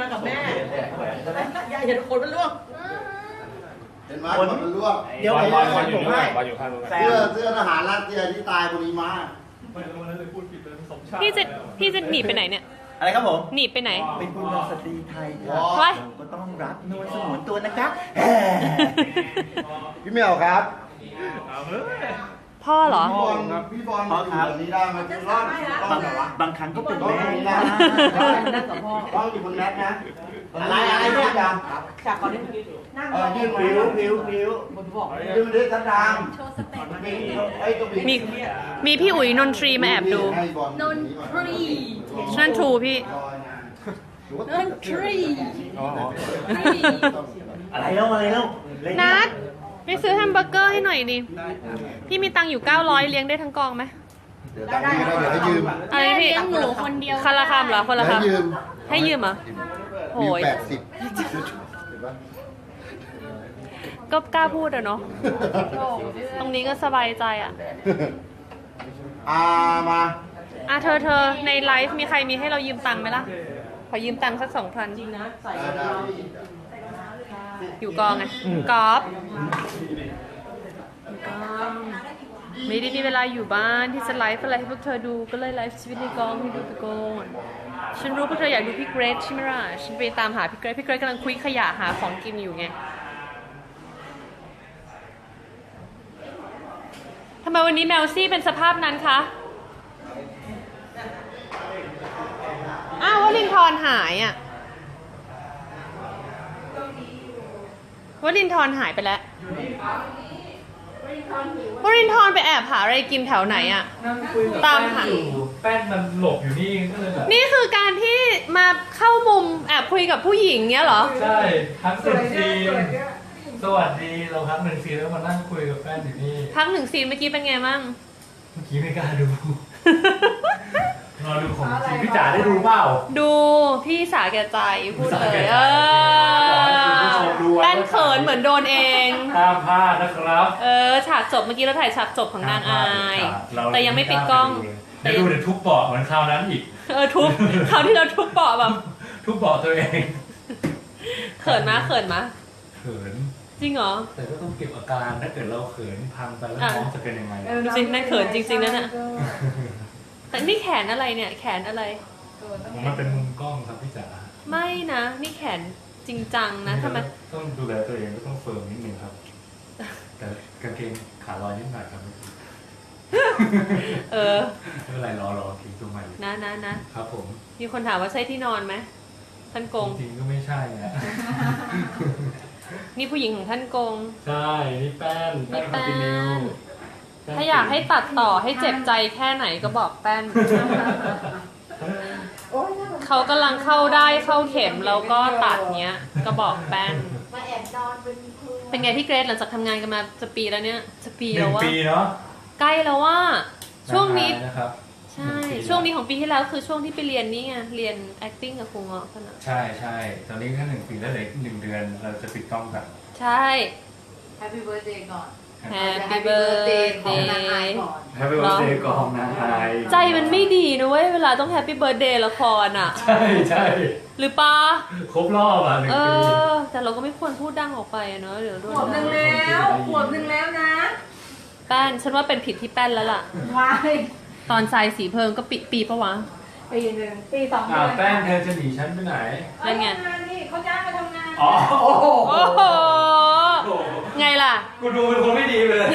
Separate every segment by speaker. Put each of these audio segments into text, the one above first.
Speaker 1: มากับแม่ยายเห็นคนมันล่วง
Speaker 2: เห็นไหมคนมันร่วง
Speaker 3: เดี๋ยว
Speaker 4: บอล
Speaker 3: ผม
Speaker 4: บอล
Speaker 3: ให้
Speaker 4: บอลอยู่
Speaker 3: ผม
Speaker 4: นู่น
Speaker 3: ให้
Speaker 4: บอลอยู่ข้างนู้น
Speaker 3: แซ
Speaker 2: เสื้อ
Speaker 3: ม
Speaker 2: เสื้อทหารรัสเซียที่ตายคนนี้มา
Speaker 5: พี่จะพี่จะหนีไปไหนเนี่ย
Speaker 3: อะไรครับผม
Speaker 5: หนีไปไหน
Speaker 3: เป็นคุณสตรีไทยค่ะ
Speaker 5: ว้าย
Speaker 3: เราก็ต้องรักนวลสงวนตัวนะคะแหม
Speaker 2: พี่เหมียวครับ
Speaker 5: พ่อเหรอ
Speaker 2: พี่บอลพี่บอลมาอยู่แบบนี้ได้ไหมคือรอดต้อง
Speaker 3: บาง
Speaker 2: แบบว่า
Speaker 3: บางครั้งก็เป็น
Speaker 2: ต้อง
Speaker 3: แม่
Speaker 2: อยู่
Speaker 3: นะ
Speaker 2: นะต้องอยู่บนแรกนะอะไรอะไรเนี่ยจัง
Speaker 1: ฉากก่อนนี้นั่ง
Speaker 2: เออยืนผิวผิวผิว
Speaker 1: บนบอก
Speaker 2: ยืนดิทัดดางไอ้ตัว
Speaker 5: มีมีพี่อุ๋ยนนทรีมาแอบดู
Speaker 2: ให้บอล
Speaker 6: นนทรี
Speaker 5: นั่นทรูพี่
Speaker 6: นนทรี
Speaker 3: อะไรแล้วอะไรแล้วเล่
Speaker 5: นัด ไปซื้อแฮมเบอร์เกอร์ให้หน่อยดิพี่มีตังค์อยู่ 900 เลี้ยงได้ทั้งกองไหม
Speaker 2: เดี๋ยวตังค์พี่ก็ได้เดี๋ยวให้ยืม
Speaker 5: อะไรนะพี่
Speaker 6: เลี้ยงหนูคนเดียว
Speaker 5: คนละคำเหรอคนละ
Speaker 2: ให้
Speaker 5: คำ
Speaker 2: ยืม
Speaker 5: ให้ยืมเหรอโห
Speaker 2: มี
Speaker 5: ย
Speaker 2: แปดสิบเห็นปะ
Speaker 5: ก็กล้าพูดอะเนาะตรงนี้ก็สบายใจอะ
Speaker 2: อ่ามา
Speaker 5: อะเธอเธอในไลฟ์มีใครมีให้เรายืมตังค์ไหมล่ะ ขอยืมตังค์สักสองพัน
Speaker 1: จริงนะใส่
Speaker 2: ได้ได้
Speaker 5: อยู่กองไงกอล์ฟไม่ได้มีเวลาอยู่บ้านที่จะไลฟ์อะไรให้พวกเธอดูก็เลยไลฟ์ชีวิตในกองให้ดูไปก่อนฉันรู้พวกเธออยากดูพี่เกรซใช่ไหมล่ะฉันไปตามหาพี่เกรซพี่เกรซกำลังคุยขยะหาของกินอยู่ไงทำไมวันนี้แมวซี่เป็นสภาพนั้นคะอ้าววลินทรหายอะ วลินทรหายไปแล้ววลินทรไปแอบหาอะไรกินแถวไหนอะ
Speaker 4: นั่งคุยกับ
Speaker 5: ตามหา
Speaker 4: แป้นอยู่แป้นมันหลบอยู่นี่ก็เลยแบบ
Speaker 5: นี่คือการที่มาเข้ามุมแอบคุยกับผู้หญิงเนี้ยเหรอ
Speaker 4: ใช่ทั้งหนึ่งซีนสวัสดีเราพักหนึ่งซีนแล้วมานั่งคุยกับแป้นอยู่นี่
Speaker 5: พักหนึ่งซีนเมื่อกี้เป็นไงมั่ง
Speaker 4: เมื่อกี้ไม่กล้าดู รอดูของจริงพี่จ๋าได้ดูเปล่า
Speaker 5: ดูพี่สาแก่ใจพูดเลยเอ
Speaker 4: อดู
Speaker 5: อ
Speaker 4: ไว้
Speaker 5: แป้นเขินเหมือนโดนเอง
Speaker 4: ห้ามพลาดนะครับ
Speaker 5: เออฉากจบเมื่อกี้เราถ่ายฉากจบของนางอาย แต่ยังไม่ปิดกล้อง
Speaker 4: เดี๋ยวดูเดี๋ยวทุบเบาะเหมือนคราวนั้นอีก
Speaker 5: เออทุบคราวที่เราทุบเบาะแบบ
Speaker 4: ทุบเบาะตัวเอง
Speaker 5: เขินมะเขินมะ
Speaker 4: เขิน
Speaker 5: จริงเหรอ
Speaker 4: แต่ก็ต้องเก็บอาการถ้าเกิดเราเขินพังไปแล้ว
Speaker 5: อะ
Speaker 4: น้องจะเป็นยังไง
Speaker 5: ดูสินั่นเขินจริงๆนั่นน่ะ แต่นี่แขนอะไรเนี่ย แขนอะไร
Speaker 4: มันเป็นมุมกล้องครับพี่จ๋า
Speaker 5: ไม่นะ นี่แขนจริงจังนะทำไม
Speaker 4: ต้องดูแลตัวเองก็ต้องเฟิร์มนิดนึงครับ แต่กางเกงขาลอยนิดหน่อยครับ
Speaker 5: เออ
Speaker 4: ไม่เป็นไรรอรอทิ้งตัวใหม่
Speaker 5: นะนะนะ
Speaker 4: ครับ ผม
Speaker 5: มีคนถามว่าใช่ที่นอนไหมท่านกง
Speaker 4: จริงๆก็ไม่ใช่นะ
Speaker 5: นี่ผู้หญิงของท่านกง
Speaker 4: ใช่ นี่แป้นแป้น
Speaker 5: นี่
Speaker 4: คา
Speaker 5: แป้
Speaker 4: ปิเนล
Speaker 5: น ถ้าอยากให้ตัดต่อให้เจ็บใจแค่ไหนก็บอกแป้น เขากำลังเข้าได้เข้าเข็มแล้วก็ตัดเนี้ย ก็บอกแป้น
Speaker 6: มาแอบนอนเป็นครู
Speaker 5: เป็นไงพี่เกรซหลังจากทำงานกันมาจะปีแล้วเนี่ยจะปี
Speaker 4: ห
Speaker 5: แล้
Speaker 4: นึ่
Speaker 5: ว
Speaker 4: ง
Speaker 5: ว่า
Speaker 4: ปีเนาะ
Speaker 5: ใกล้แล้วว่า ช่วงนี้
Speaker 4: นะครับ
Speaker 5: ใช่
Speaker 4: หนึ่งปี
Speaker 5: ช่วงนี้ของปีที่แล้วคือช่วงที่ไปเรียนนี่ไงเรียน acting กับครูเงาะกันอะ
Speaker 4: ใช่ใช่ตอนนี้แค่หนึ่งปีแล้วเหลืออีกหนึ่งเดือนเราจะปิดกล้องกัน
Speaker 5: ใช่
Speaker 6: แฮปปี้เบิร์ดเดย์ก่อน
Speaker 5: Happy birthday
Speaker 6: ของนางอายก่อน
Speaker 4: แฮปปี้วันเดย์กองนางไอ
Speaker 5: ใจมันไม่ดีนะเว้ยเวลาต้อง Happy Birthday ละครอะ
Speaker 4: ใช่ใช่
Speaker 5: หรือปะ
Speaker 4: ครบรอบอะหนึ่ง
Speaker 5: เอ
Speaker 4: ปี
Speaker 5: อ แต่เราก็ไม่ควรพูดดังออกไปอะเนอะเดี๋ยวโด
Speaker 1: ข
Speaker 5: น
Speaker 1: วบหนึ่งแล้วขวบหนึ่งแล้วนะ
Speaker 5: แป้นฉันว่าเป็นผิดที่แป้นแล้วล่ะ
Speaker 1: วาย
Speaker 5: ตอนทรายสีเพิงก็ปีปีปะวะ
Speaker 1: ปีหนึ่งปีสอง
Speaker 4: อ่า
Speaker 1: เดือน
Speaker 4: แป้งเธอจะหนีฉันไปไหน
Speaker 5: นั่นไง
Speaker 1: ทำงานนี่เขาจ้างมาทำงาน
Speaker 4: อ๋อโอ้โห
Speaker 5: โอ้โห ไงล่ะ
Speaker 4: กูดูเป็นคนไม่ดีไปเลย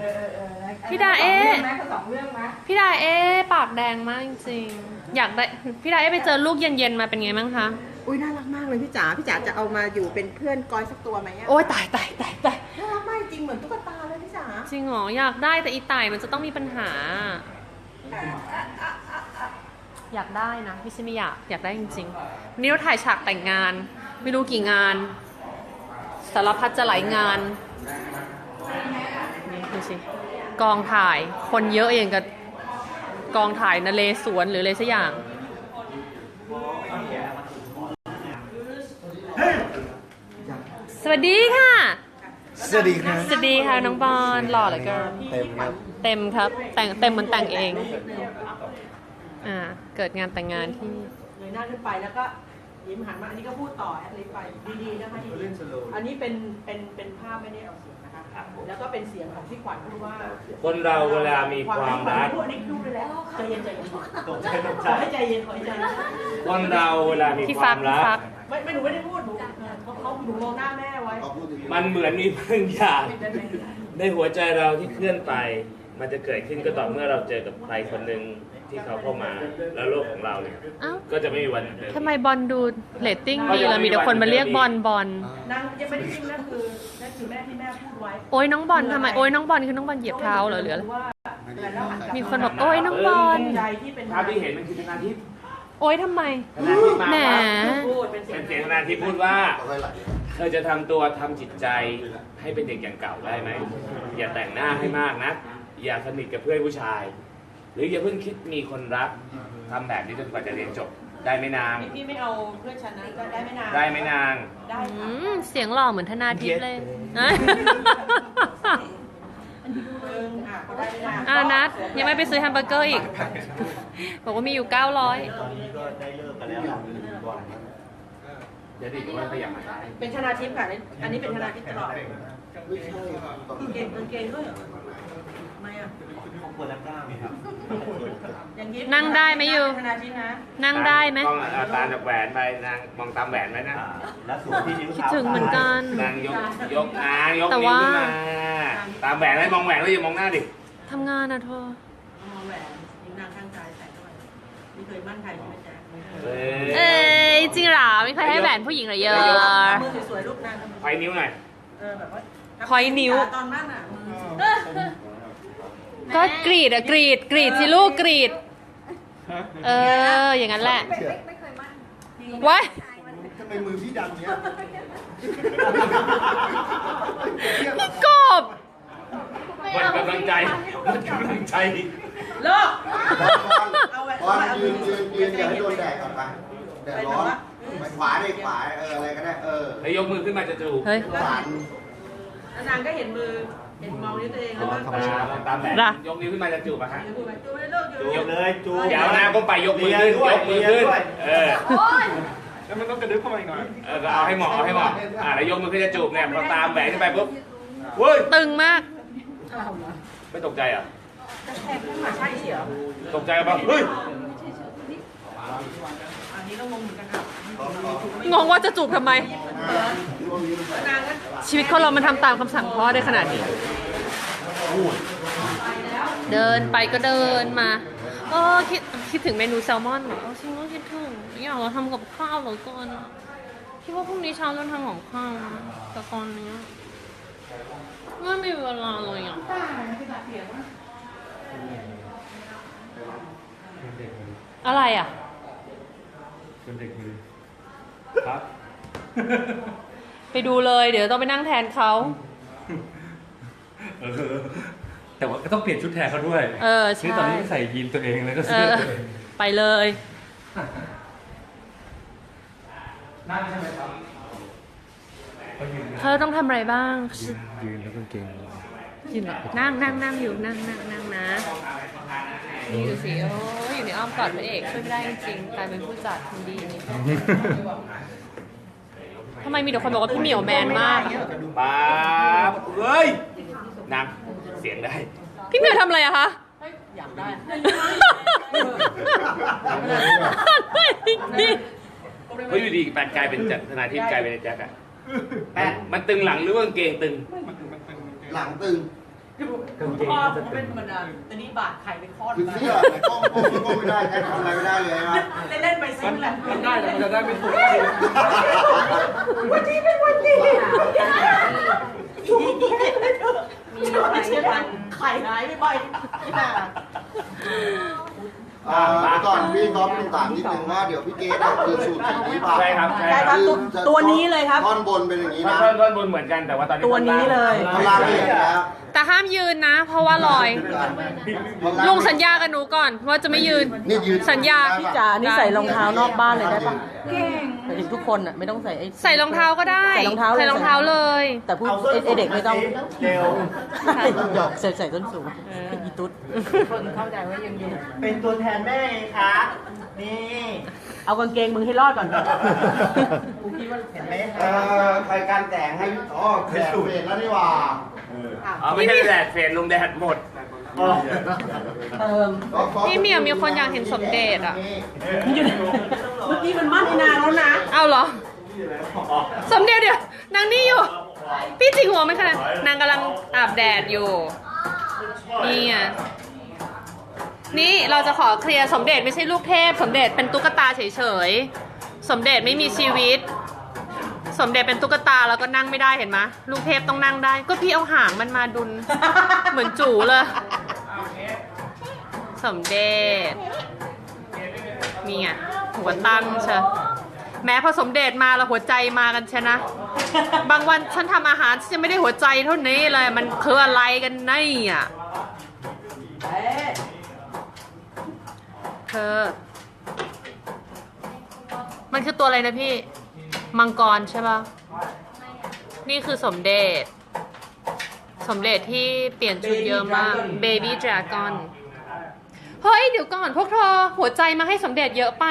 Speaker 1: เออเออเออ
Speaker 5: พี่ดาเอ๊ะ
Speaker 1: สงรื่องไหมสองเรื่องไหม
Speaker 5: พี่ดาเอ๊ะปากแดงมากจริงๆอยากได้พี่ดาเอ๊ะไปเจอลูกเย็นๆมาเป็นไงบ้างคะ
Speaker 1: อุ้ยน่ารักมากเลยพี่จ๋าพี่จ๋าจะเอามาอยู่เป็นเพื่อนกอยสักตัวไหมอะ
Speaker 5: โอ้ยตายตายตายตาย
Speaker 1: น่ารักมากจริงเหมือนตุ๊กตาเลยพี่จ๋า
Speaker 5: จริงเหรออยากได้แต่อีไต่มันจะต้องมีปัญหา อยากได้นะไม่ใช่ไม่อยากอยากได้จริงๆวันนี้เราถ่ายฉากแต่งงาน ไม่รู้กี่งาน สารพัดจะหลายงานนี่ดูสิกองถ่ายคนเยอะอย่างกับกองถ่ายนเลสวนหรืออะไรสักอย่างสวัสดีค่ะ
Speaker 2: สวัสดีครับ
Speaker 5: สวัสดีค่ะน้องบอลหล่อเหลือเกิน
Speaker 2: เต็มครับ
Speaker 5: เต็มครับ แต่งเต็มเหมันแต่งเอง อ่า เกิดงานแต่งงานที่
Speaker 1: เลยหน้าขึ้นไปแล้วก็ ยิ้มหันมาอันนี้ก็พูดต่อแอดลิฟไปดีๆนะคะดี
Speaker 3: เล่นสโลว์
Speaker 1: ๆอันนี้เป็นเป็นเป็นภาพไม่ได้เอาเสียงนะคะแล้วก็เป็นเสียงของพี่ขวัญพูดว่า
Speaker 7: คนเราเวลามีความรัก
Speaker 1: พูดอันนี้พูดไปแล้วใจเย็นใจเย็น
Speaker 3: ตกใจตก
Speaker 1: ข
Speaker 3: ใจ
Speaker 1: อให้ใจเย็นขอให้ใจเย็น
Speaker 7: คนเราเวลามี
Speaker 5: พี่
Speaker 7: ค
Speaker 5: ฟั
Speaker 7: วากม
Speaker 5: พี่
Speaker 7: รัก
Speaker 5: ฟัก
Speaker 1: ไม่ไม่หนูไม่ได้พูดหนูเขาเขาหนูมองหน้าแม่ไว้
Speaker 2: เขาพูดถึง
Speaker 7: มันเหมือนมีบางอย่างในหัวใจเราที่เคลื่อนไป มันจะเกิดขึ้นก็ต่อเมื่อเราเจอกับใครคนหนึ่ง ที่เขาเข้ามาแล้วโลกของเราเนี่ย
Speaker 5: เอ้า
Speaker 7: ก็จะไม่มีวันเหมือนเดิม
Speaker 5: ทำไมบอลดูเรตติ้งดีแล้วมีแต่คนมาเรียกบอลบอล
Speaker 1: นางยังไม่ได้ยิ้มนั่นคือนั่นคือแม่ที่แม่พูดไว้
Speaker 5: โอ้ยน้องบอลทำไมโอ้ยน้องบอลคือน้องบอลเหยียบเท้าเหรอหรืออะไร
Speaker 1: ว่าแล้วหักลั
Speaker 5: มีคนบอกโอ้ยน้องบอล
Speaker 1: ใจที่เป็น
Speaker 7: ภาพที่เห็นมันคือธนาทิพย์
Speaker 5: โอ้ยทำไม
Speaker 7: ธนาทิพย์มา
Speaker 5: แหม
Speaker 7: ว่า
Speaker 1: พูดเป็นเสีย
Speaker 7: เป็
Speaker 1: ง
Speaker 7: นเสียงธนาทิพย์พูดว่า
Speaker 2: เขาค่อยไหล
Speaker 7: เธอจะทำตัวทำจิตใจให้เป็นเด็กอย่างเก่าได้ไหมอย่าแต่งหน้าให้มากนะอย่าสนิทกับเพื่อนผู้ชาย หรืออย่าเพิ่งคิดมีคนรักทำแบบนี้จนกว่าจะเรียนจบ ได้ไหมนาง
Speaker 1: พี่พี่ไม่เอาเพื่อนฉันนะได้ไหมนาง
Speaker 7: ได้ไหมนาง
Speaker 1: ได้
Speaker 5: อื
Speaker 1: ค่ะ
Speaker 5: มเสียงหล่อเหมือนธนาทิพย์เลยอะ
Speaker 1: เอออะก็ได้ไหมนาง
Speaker 5: อ่านัดยังไม่ไปซื้อแฮมเบอร์เกอร์อีก บอกว่ามีอยู่ 900
Speaker 3: ตอนนี้ก็ได้เลิกกันแล้วก่อน
Speaker 7: เดี๋ยวดิเดี๋ยวมันขยับมาได้
Speaker 1: เป็นธนาทิพย์ค่ะ อันนี้เป็นธนาทิพย์ตลอด
Speaker 2: ไม่ใช่ตอน
Speaker 1: กางเกงกางเกงด้วยเหรอไม่อะ
Speaker 3: ของคนละก้าวครับ
Speaker 1: อย่างนี้
Speaker 5: นั่งได้ไหมยู
Speaker 1: ธนาทิพย์นะ
Speaker 5: นั่งได้ไหม
Speaker 7: ต้องเอาตาจากแหวนไปนางมองตามแหวนไว้นะ
Speaker 3: อ่าแล้วสวมที่นิ้ว
Speaker 5: คิด
Speaker 3: เท้า
Speaker 5: ถึงเหมือนกัน
Speaker 7: นางยกยกอ่ายก
Speaker 5: แต่
Speaker 7: นิ้ว
Speaker 5: ว่า
Speaker 7: ขึ้นมาตามแหวนไว้มองแหวนแล้วอย่ามองหน้าดิ
Speaker 5: ทำงานนะเธอ
Speaker 1: เอามาแหวนนิ้วนางข้างซ้ายใส่ด้วยนี่เคยมั่นใครใช่ไหมจ๊ะ
Speaker 7: เอ้
Speaker 5: เอ้
Speaker 7: ย
Speaker 5: ยจริงเหรอไม่เคยให้แหวนผู้หญิงเหรอเยอะ
Speaker 1: มือสวยๆลูกนาง
Speaker 7: ไฟนิ้วหน่อย
Speaker 1: เออแบบว่า
Speaker 5: พอยนิ้ว
Speaker 1: ตอนมั่นอะมือ
Speaker 5: ก็กรีดอะกรีดกรีดสิลูกกรีด เออ อย่างนั้นแหละ
Speaker 6: ไม่ไม่ไม่เคยมั่น
Speaker 5: ว้าย
Speaker 2: ทำไมมือพี่ดำเนี้ย
Speaker 5: พี่กบ
Speaker 7: หมดกำลังใจหมดกำลังใจ
Speaker 1: เลิก
Speaker 2: บอลบอลยืนยืนยืนอย่าให้โดนแดดก่อนไปแดดร้อนไปขวาดิขวาเอออะไรก็ได้เออ
Speaker 7: แล้วยกมือขึ้นมาจะจูบ
Speaker 5: เฮ้ย
Speaker 2: ขวาน
Speaker 1: แล้วนางก็เห็นมือ เห็นมองนิ้วตัวเองแล้วก็
Speaker 7: อ่ามองตามแหวน
Speaker 5: ล่ะ
Speaker 7: ยกนิ้วขึ้นมาจะจูบอะฮะ
Speaker 1: ดูไปดูไปเลิกอยู่
Speaker 3: จูบเลยจูบ
Speaker 7: อย่าเอาหน้าก้มไปยกมือขึ้น
Speaker 3: เลียด้วย
Speaker 7: ยกมือขึ้น
Speaker 3: เลียด้วย
Speaker 7: เออ
Speaker 4: แล้วมันต้องกระดึ๊บเข้ามาอีกหน่อย
Speaker 7: เออก็เอาให้เหมาะเอาให้เหมาะอ่าแล้วยกมือขึ้นจะจูบเนี่ยพอตามแหวนขึ้นไปปุ๊บเว้ย
Speaker 5: ตึงมาก
Speaker 7: ไม่ตกใจเหรอะ
Speaker 1: แทงขึ้นมาใช่สิเหรอ
Speaker 7: ตกใจป่ะเฮ้ย
Speaker 1: อันนี้เรางงเหมือนกันค่ะ
Speaker 5: งงว่าจะจูบทำไม
Speaker 1: นางก็
Speaker 5: ชีวิตคนเรามันทำตามคำสั่งพ่อได้ขนาดนี้ เดินไปก็เดินมาเออคิดคิดถึงเมนูแซลมอนเหรอเออฉันก็คิดถึงอยากเราทำกับข้าวเหลือเกินอะคิดว่าพรุ่งนี้เช้าจะทำของข้าวนะแต่ตอนเนี้ยไม่มีเวลาเลยอะอะไรอะ
Speaker 4: เป็นเด็กมือครับ
Speaker 5: ไปดูเลย เดี๋ยวต้องไปนั่งแทนเขา
Speaker 4: เออแต่ว่าก็ต้องเปลี่ยนชุดแทนเขาด้วย
Speaker 5: เออใช่
Speaker 4: นี่ตอนนี้ใส่ยีนตัวเองแล้วก็
Speaker 5: เอ
Speaker 4: เสื้อ
Speaker 5: อ
Speaker 4: ตัวเอง
Speaker 5: ไปเลย
Speaker 4: นั่งใช่ไหมครับเขายืน
Speaker 5: เธอต้องทำอะไรบ้าง
Speaker 4: ยืนแล้วกางเกง
Speaker 5: จริงเหรอนั่งนั่งนั่งอยู่นั่งนั่งนั่งนะ นี่ดูสิ โอ้ยอยู่ในอ้อมกอดพระเอกช่วยไม่ได้จริงๆกลายเป็นผู้จัดคนดีนี่ ทำไมมีแต่คนบอกว่าพี่เหมียวแมนมากอะ
Speaker 7: ป๊าบเฮ้ยนางเสียงได้
Speaker 5: พี่เหมียวทำอะไรอะคะ
Speaker 1: อยากได้
Speaker 7: เฮ้ยอยู่ดีแปดกลายเป็นจัดธนาทิพย์กลายเป็นไอ้แจ็คอะแปดมันตึงหลังหรือว่ากางเกงตึง
Speaker 2: หลังตึง
Speaker 1: พ่อผมเป็นธรรมดาแต่นี่บาดไข่ไปคลอด
Speaker 2: คือ
Speaker 1: มา
Speaker 2: เสื้อแต่กล้องกล้องกล้องไม่ได้แค่ทำอะไรไม่ได้เลยนะ
Speaker 1: เล่นๆไปซิแหละ
Speaker 4: มันได้แต่มันจะได้ไม่สุด
Speaker 1: วันนี้เป็นวันดีมีอะไรกันไข่หายไปบ่อยที่น่ะ
Speaker 2: อ่าก่อนพี่ก๊อฟต้องถามนิดนึงว่าเดี๋ยวพี่เกดคือสูตรสีนี้ป่ะ
Speaker 7: ใช่ครับใช่
Speaker 1: ได้
Speaker 7: ค
Speaker 1: ค
Speaker 7: รั
Speaker 1: รั
Speaker 7: บบ
Speaker 1: ตัวตัวนี้เลยครับ
Speaker 2: ท่อนบนเป็นอย่างนี้
Speaker 7: ท่อ
Speaker 2: นะ
Speaker 7: นท่อนท่อนบนเหมือนกันแต่ว่าตอนนี้
Speaker 1: ตัวนี้เลย
Speaker 2: ท่อนล่างเป็นอย่างนี้แล้ว
Speaker 5: แต่ห้ามยืนนะ เพราะว่าลอย ลุงสัญญากับหนูก่อนว่าจะไม่ยืน
Speaker 2: นี่ยืน
Speaker 5: สัญญา
Speaker 1: พี่จ๋านี่ใส่รองเท้านอกบ้านเลยได้ปะเก่งแต่ถึงทุกคนอะไม่ต้องใส่ไอ้
Speaker 5: ใส่รองเท้าก็ได้
Speaker 1: ใส่รองเท้าเลย
Speaker 5: ใส่รองเท้าเลย
Speaker 1: แต่ผู้
Speaker 3: เอาส้น
Speaker 1: ไอ้เด็กไม่ต้อง
Speaker 3: เร็ว
Speaker 1: หยอกใส่ใส่ส้นสูงอีตุ๊ดคนเข้าใจว่ายังอยู่
Speaker 3: เป็นตัวแทนแม่ไงคะ
Speaker 1: เนี่ เอากางเกงมึงให้รอดก่อนกูคิดว่า
Speaker 2: เห็นไหมเออใครการแต่งให้อ๋อแดดเปลี่ยนแล้วนี่หว่า
Speaker 7: อ๋อไม่ใช่แดดเฟรนลงแดดหมด
Speaker 1: เติม
Speaker 5: พี่เหมียวมีคนอยากเห็นสมเด็จอะ
Speaker 1: มันอยู่ในเมื่อกี้มันมั่นนานแล้วนะ
Speaker 5: เอาเหรอ สมเด็จเดี๋ยวนางนี่อยู่ พี่จิกหัวไหมคะนางกำลังอาบแดดอยู่ นี่ไง นี่เราจะขอเคลียร์สมเด็จไม่ใช่ลูกเทพ สมเด็จเป็นตุ๊กตาเฉยๆ สมเด็จไม่มีชีวิต สมเด็จเป็นตุ๊กตาแล้วก็นั่งไม่ได้เห็นไหมลูกเทพต้องนั่งได้ ก็พี่เอาหางมันมาดุน เหมือนจู่เลย สมเด็จนี่ไงหัวตั้งเชะแม้พอสมเด็จมาแล้วหัวใจมากันใช่นะ บางวันฉันทำอาหารฉันยังไม่ได้หัวใจเท่านี้เลย มันคืออะไรกันนี่อะ ธอ มันคือตัวอะไรนะพี่ มังกรใช่ปะนี่คือสมเด็จ สมเด็จที่เปลี่ยนชุดเยอะมาก Baby Dragon เฮ้ย เดี๋ยวก่อนพวกเธอหัวใจมาให้สมเด็จเยอะไป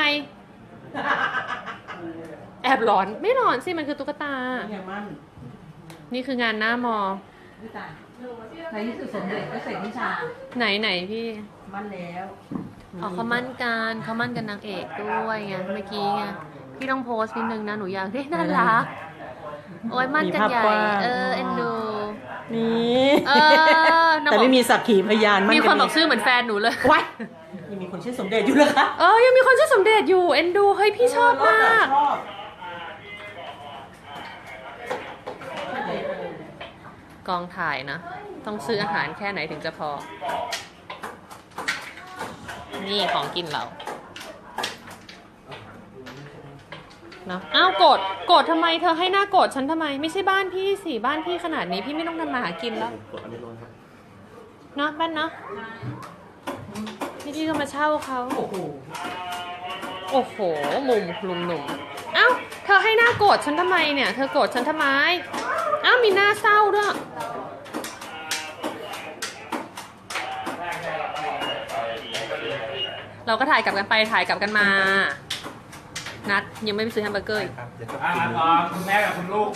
Speaker 5: แอบหลอนไม่หลอนสิ มันคือตุ๊กตา
Speaker 1: ไงมั่น
Speaker 5: นี่คืองานหน้ามอ
Speaker 6: ในที่สุดสมเด็จก็เสร็จวิชา
Speaker 5: ไหนไหนพี่
Speaker 1: มั่นแล้ว
Speaker 5: อ๋อเขามั่นกันเขามั่นกันนางเอกด้วยไงเมื่อกี้ไงพี่ต้องโพสต์นิดนึงนะหนูอยากได้น่ารักโอ้ยมั่นกันใหญ่
Speaker 1: มีภาพกว้าง
Speaker 5: เออเอ็นดู
Speaker 1: นี่
Speaker 5: เออน้อง
Speaker 1: แต่ไม่มีสักขีพยาน
Speaker 5: มีคนบอก
Speaker 1: ชื่
Speaker 5: ชื่อเหมือนแฟนหนูเลย
Speaker 1: ว้ายยังมีคนชื่อสมเด็จอยู่เลยคะ
Speaker 5: เออ ยังมีคนชื่อสมเด็จอยู่ เอ็นดู เฮ้ย พี่ชอบมาก
Speaker 1: ชอบ
Speaker 5: กองถ่ายนะ ต้องซื้ออาหารแค่ไหนถึงจะพอ นี่ของกินเราเนาะอ้าวโกรธโกรธทำไมเธอให้หน้าโกรธฉันทำไม ไม่ใช่บ้านพี่สิบ้านพี่ขนาดนี้พี่ไม่ต้องทำมาหากินแล้วเนาะบ้านเนาะนี่พี่ก็มาเช่าเขา
Speaker 1: โอ้โห
Speaker 5: โอ้โหมุมลุงหนุ่มเอ้าเธอให้หน้าโกรธฉันทำไมเนี่ย เธอโกรธฉันทำไมเอ้ามีหน้าเศร้าด้วย เราก็ถ่ายกลับกันไปถ่ายกลับกันมา นัดยังไม่ไปซื้อแฮมเบอร์เกอร์อีก
Speaker 4: อ่าต่อคุณแม่กับคุณลูก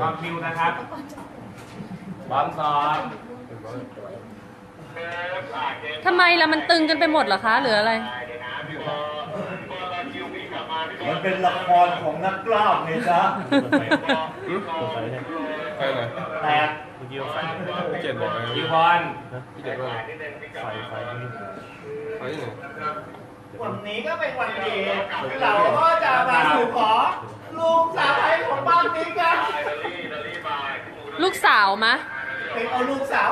Speaker 4: ความคิวนะครับบอลต่อ
Speaker 5: ทำไมล่ะมันตึงกันไปหมดเหรอคะหรืออะไร
Speaker 3: มันเป็นละครของนักกล้ามไงจ๊ะ
Speaker 8: ใครไหน
Speaker 3: แตก
Speaker 8: พี่เจ็ดบอกไง
Speaker 4: คิวบอล
Speaker 8: พี่เจ็ดว่าไงไฟ ไฟไฟไหน
Speaker 3: วันนี้ก็เป็นวันดีเราก็จะมาสู่ขอลูกสาวไอ้ของบ้านนี้กัน
Speaker 5: ลูกสาวมะ
Speaker 3: เป็นเอาลูกสาว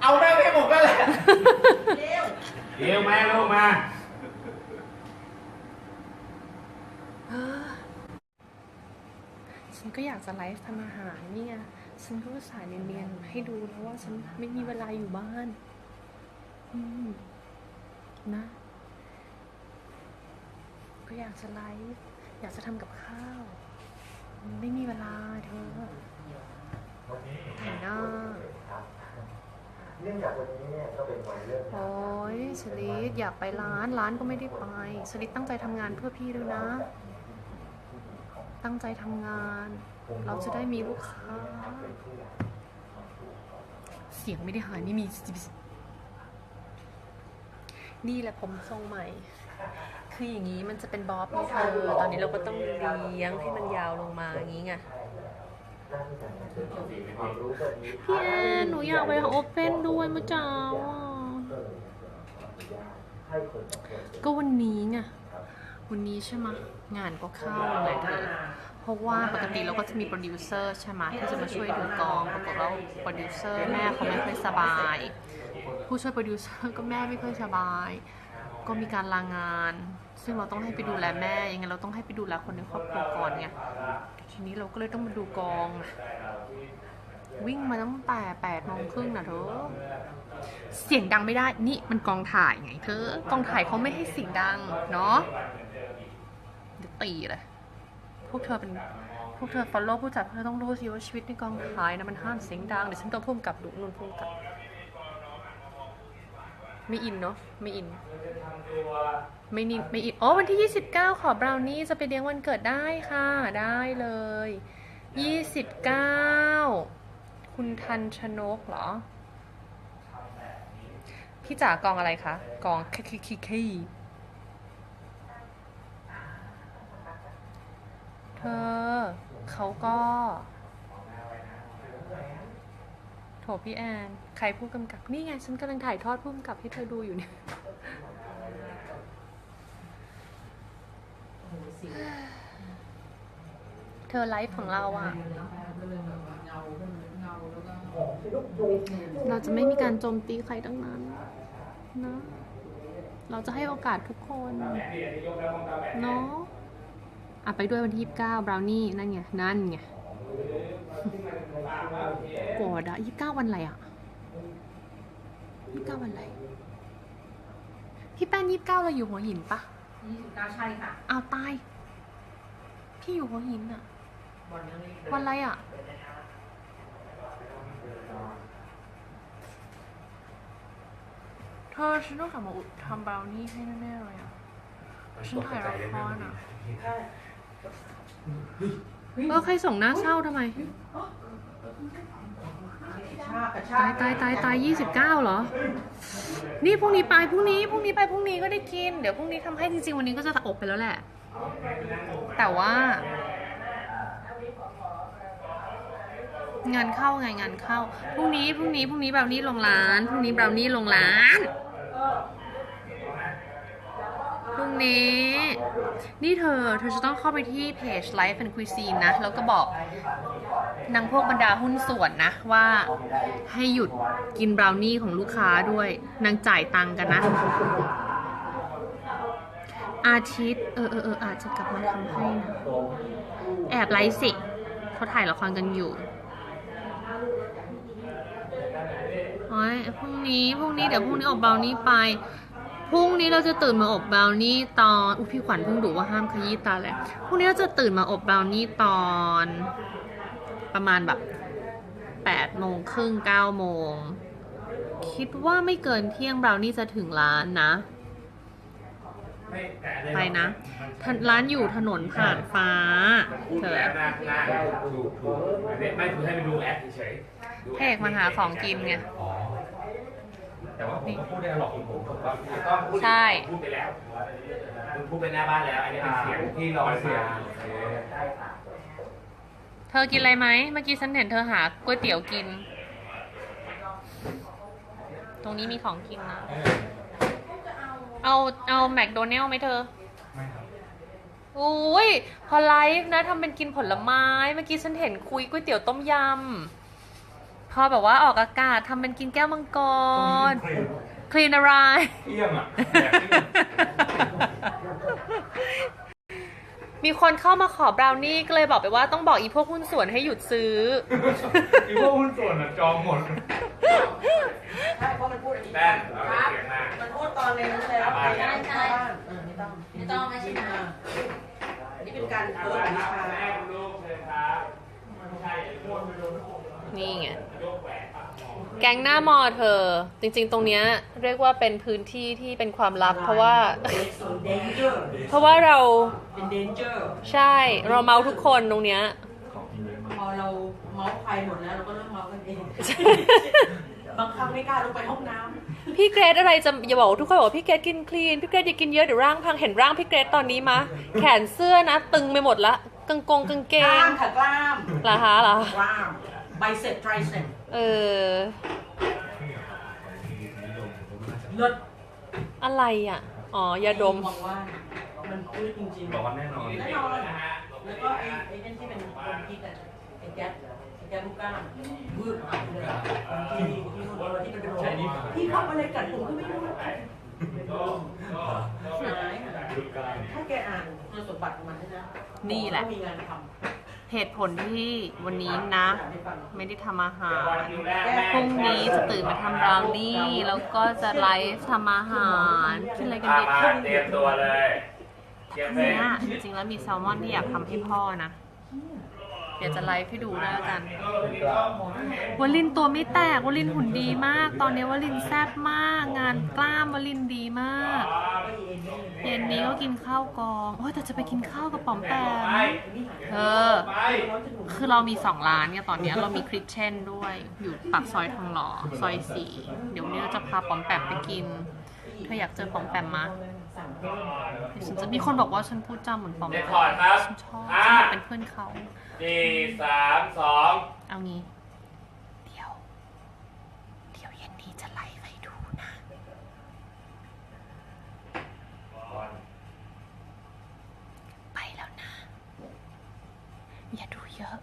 Speaker 3: เอาแม่ให้ผมก็แหละ
Speaker 4: เดี๋ยวแม่ลูกมา
Speaker 5: ฉันก็อยากจะไลฟ์ทำอาหารนี่ไงฉันก็อุตสายเนียนๆให้ดูแล้วว่าฉันไม่มีเวลาอยู่บ้าน อืม นะ ก็อยากจะไลฟ์อยากจะทำกับข้าว ไม่มีเวลาเธอแต่งหน้าโอ้ยสลิดอยากไปร้านร้านก็ไม่ได้ไปสลิดตั้งใจทำงานเพื่อพี่ด้วยนะ ตั้งใจทำงาน เราจะได้มีลูกค้า เสียงไม่ได้หายไม่มี นี่แหละผมทรงใหม่ คืออย่างนี้มันจะเป็นบ๊อบนี่เธอตอนนี้เราก็ต้องเลี้ยงให้มันยาวลงมาอย่างนี้ไงพี่แอนหนูอยากไปโอเปนด้วยเมื่อเช้าอะก็วันนี้ไงวันนี้ใช่ไหมะงานก็เข้าเลยเธอเพราะว่าปกติเราก็จะมีโปรดิวเซอร์ใช่ไหมะที่จะมาช่วยดูกองปรากฏว่าโปรดิวเซอร์แม่เขาไม่ค่อยสบาย ผู้ช่วยโปรดิวเซอร์ก็แม่ไม่ค่อยสบาย ก็มีการลางาน ซึ่งเราต้องให้ไปดูแลแม่ยังไงเราต้องให้ไปดูแลคนในครอบครัวก่อนไงทีนี้เราก็เลยต้องมาดูกองวิ่งมาตั้งแต่แปดโมงครึ่งนะเธอเสียงดังไม่ได้ นี่มันกองถ่ายไงเธอกองถ่ายเขาไม่ให้เสียงดังเนาะเดี๋ยวตีเลยพวกเธอเป็นพวกเธอ follow ผู้จัดเธอต้องรู้สิว่าชีวิตในกองถ่ายนะมันห้ามเสียงดังเดี๋ยวฉันต้องพุ่มกับดุนุ่นพุ่มกับ ไม่อินเนาะไม่อิน ไม่นิไม่อินอ๋อวันที่ 29 ขอบราวนี่จะไปเลี้ยงวันเกิดได้ค่ะ ได้เลย 29 คุณทันชนกเหรอ พี่จ๋ากองอะไรคะ กองคคคคีเธอเขาก็ โถพี่แอน ใครผู้กำกับ นี่ไง ฉันกำลังถ่ายทอดผู้กำกับให้เธอดูอยู่เนี่ยเธอไลฟ์ของเราอะเราจะไม่มีการโจมตีใครทั้งนั้นนะเราจะให้โอกาสทุกคนเนาะอะไปด้วยวันที่ 29 บราวนี่ นั่นไง นั่นไง กอดอะ29วันอะไรอะ29วันอะไร พี่แป้น29เราอยู่หัวหินปะ
Speaker 1: 29ใช่ค่ะ
Speaker 5: อ้าวตาย พี่อยู่หัวหินอะวันอะไรอะเธอฉันต้องกลับมาอุดทำบราวนี่ให้แน่ๆเลยอะฉันถ่ายละครอะเออใครส่งหน้าเศร้าทำไม ตายตายตายตายยี่สิบเก้าเหรอ นี่พรุ่งนี้ไปพรุ่งนี้พรุ่งนี้ไปพรุ่งนี้ก็ได้กิน เดี๋ยวพรุ่งนี้ทำให้จริงๆวันนี้ก็จะอบไปแล้วแหละ แต่ว่า งานเข้าไงงานเข้าพรุ่งนี้พรุ่งนี้พรุ่งนี้บราวนี่ลงร้านพรุ่งนี้บราวนี่ลงร้านพรุ่งนี้ นี่เธอ เธอจะต้องเข้าไปที่เพจ Life and Cuisine นะ แล้วก็บอก นางพวกบรรดาหุ้นส่วนนะว่าให้หยุดกินบราวนี่ของลูกค้าด้วย นางจ่ายตังกันนะ อาทิตย์ เออเออเอออาจจะกลับมาทำให้นะ แอบไลฟ์สิเขาถ่ายละครกันอยู่โอ้ยพรุ่งนี้พรุ่งนี้เดี๋ยวพรุ่งนี้ออกบรานี่ไปพรุ่งนี้เราจะตื่นมาอบเบรานี่ตอนอุพี่ขวัญเพิ่งดูว่าห้ามขยี้ตาเลยพรุ่งนี้เราจะตื่นมาอบเบรานี่ตอน ประมาณแบบแปดโมงครึ่งเก้าโมง คิดว่าไม่เกินเที่ยงบราวนี่จะถึงร้านนะ ไปนะทันร้านอยู่ถนนผ่านฟ้า
Speaker 7: พูด
Speaker 5: เธอ
Speaker 7: แล้วนะหน้าถูกถูกอันนี้ไม่คือให้ไปดูแอปเฉยๆดู
Speaker 5: พระเอกมาหาของกินไง
Speaker 4: อ๋อแต่ว่าผมก็พูดได้หรอกผมผมก็
Speaker 7: ต้องพูด
Speaker 5: ใช่
Speaker 7: พูดไปแล้วคุณพูดไปหน้าบ้านแล้ว อันนี้เป็นเสียงที่เรา
Speaker 4: เสียง
Speaker 7: มา
Speaker 5: เธอกินอะไรไหม เมื่อกี้ฉันเห็นเธอหาก๋วยเตี๋ยวกิน ตรงนี้มีของกินนะ เอา เอาแมคโดนัลไหมเธอ
Speaker 4: ไม่ครับ
Speaker 5: อุ้ยพอไลฟ์นะทำเป็นกินผลไม้ เมื่อกี้ฉันเห็นคุยก๋วยเตี๋ยวต้มยำ พอแบบว่าออกอากาศทำเป็นกินแก้วมังกร คลีนอะไร
Speaker 4: เอี่ยมอะแบบนี้
Speaker 5: มีคนเข้ามาขอบราวนี่ก็เลยบอกไปว่าต้องบอกอีพวกหุ้นส่วนให้หยุดซื้อ
Speaker 4: อีพวกหุ้นส่วนอะจองหมด
Speaker 1: ใช่เพราะมันพูดอันนี้
Speaker 7: แป้นเอาไปเสียงมา
Speaker 1: มันพูดตอนในนั้นเลยว่าไปได้ใช่เออไม่ต้อง
Speaker 9: ไม่ต้องไม่ใช่ไหม
Speaker 1: อันนี้เป็นการโพสต์ของนิชา
Speaker 7: แม่คุณลูกเชิญครับใช่
Speaker 5: นี่ไงแก๊งหน้ามอเธอ จริงๆ ตรงเนี้ยเรียกว่าเป็นพื้นที่ที่เป็นความลับ เพราะว่า
Speaker 1: เดนเจอร์
Speaker 5: เพราะว่าเรา
Speaker 1: เป็นเดนเจอร์
Speaker 5: ใช่เราเมาทุกคนตรงเนี้ย
Speaker 1: พอเราเมาส์ใครหมดแล้วเราก็เริ่มเมาส์กันเองบางครั้งไม่กล้าลงไปห้องน้ำ
Speaker 5: พี่เกรดอะไรจะอย่าบอกว่าทุกคนบอกว่าพี่เกรดกินคลีนพี่เกรดอย่ากินเยอะเดี๋ยวร่างพังเห็นร่างพี่เกรดตอนนี้มะแขนเสื้อนะ ตึงไปหมดละกางกงกางเก
Speaker 1: กล้างมค่ะกล้าม
Speaker 5: เหรอคะเหรอ
Speaker 1: กล้ามไบเซ็ปไตรเซ็ป
Speaker 5: เออ
Speaker 1: เลิศ
Speaker 5: อะไรอะ อ๋อ ยาดม
Speaker 1: หวังว่า มันพูดจริงๆ
Speaker 4: บอกว่าแน่นอน
Speaker 1: แน่นอน แล้วก็ไอ้ไอ้นั่นที่เป็นคนคิดอะไอ้แก๊สไอ้แก๊สลูกกล้ามวืบออกเลยที่ที่นู่นที่เป็นโรคที่เข้ามาเลยกัดผมก็ไม่รู้หายถ้าแกอ่านคุณสมบัติของมันนะ
Speaker 5: นี่แหละ
Speaker 1: มีงานท
Speaker 5: เหตุผลที่วันนี้นะำ
Speaker 1: ให้ฟัง
Speaker 5: ไม่ได้ทำอาหาร
Speaker 7: วันแรกแม่
Speaker 5: พรุ่งนี้จะตื่นมาทำบราวนี่ แล้วก็จะไลฟ์ทำอาหารกินอะไรกัน
Speaker 7: มา
Speaker 5: ดี
Speaker 7: มา
Speaker 5: พรุ่ง
Speaker 7: เตรียมตัวเลยเตรียม
Speaker 5: เนี้
Speaker 7: เลย
Speaker 5: จริงๆแล้วมีแซลมอนที่อยากทำให้พ่อนะ เดี๋ยวจะไลฟ์ให้ดูด้วยละกันวลินตัวไม่แตกวลินหุ่นดีมาก ตอนนี้วลินแซ่บมาก งานกล้ามวลินดีมากเย็นนี้ก็กินข้าวกองโอ้ยแต่จะไปกินข้าวกับป๋อมแปมเออคือเรามีสองร้านเนี่ยตอนเนี้ยเรามีคริสเชนด้วย อยู่ปากซอยทองหล่อซอยสี่เดี๋ยววันนี้เราจะพาป๋อมแปมไปกิน เธออยากเจอป๋อมแปมมะเดี๋ยวฉันจะมีคนบอกว่าฉันพูดจาเหมือนป๋อม
Speaker 7: เด็ด
Speaker 5: แป
Speaker 7: ถอด
Speaker 5: ม
Speaker 7: ครับ
Speaker 5: ฉันชอบ
Speaker 7: ห้า
Speaker 5: ฉันอยากเป็นเพื่อนเขา
Speaker 7: สี่สามสอง
Speaker 5: เอางี้ เดี๋ยว เดี๋ยวเย็นนี้จะไลฟ์ให้ดูนะไปแล้วนะ อย่าดูเยอะ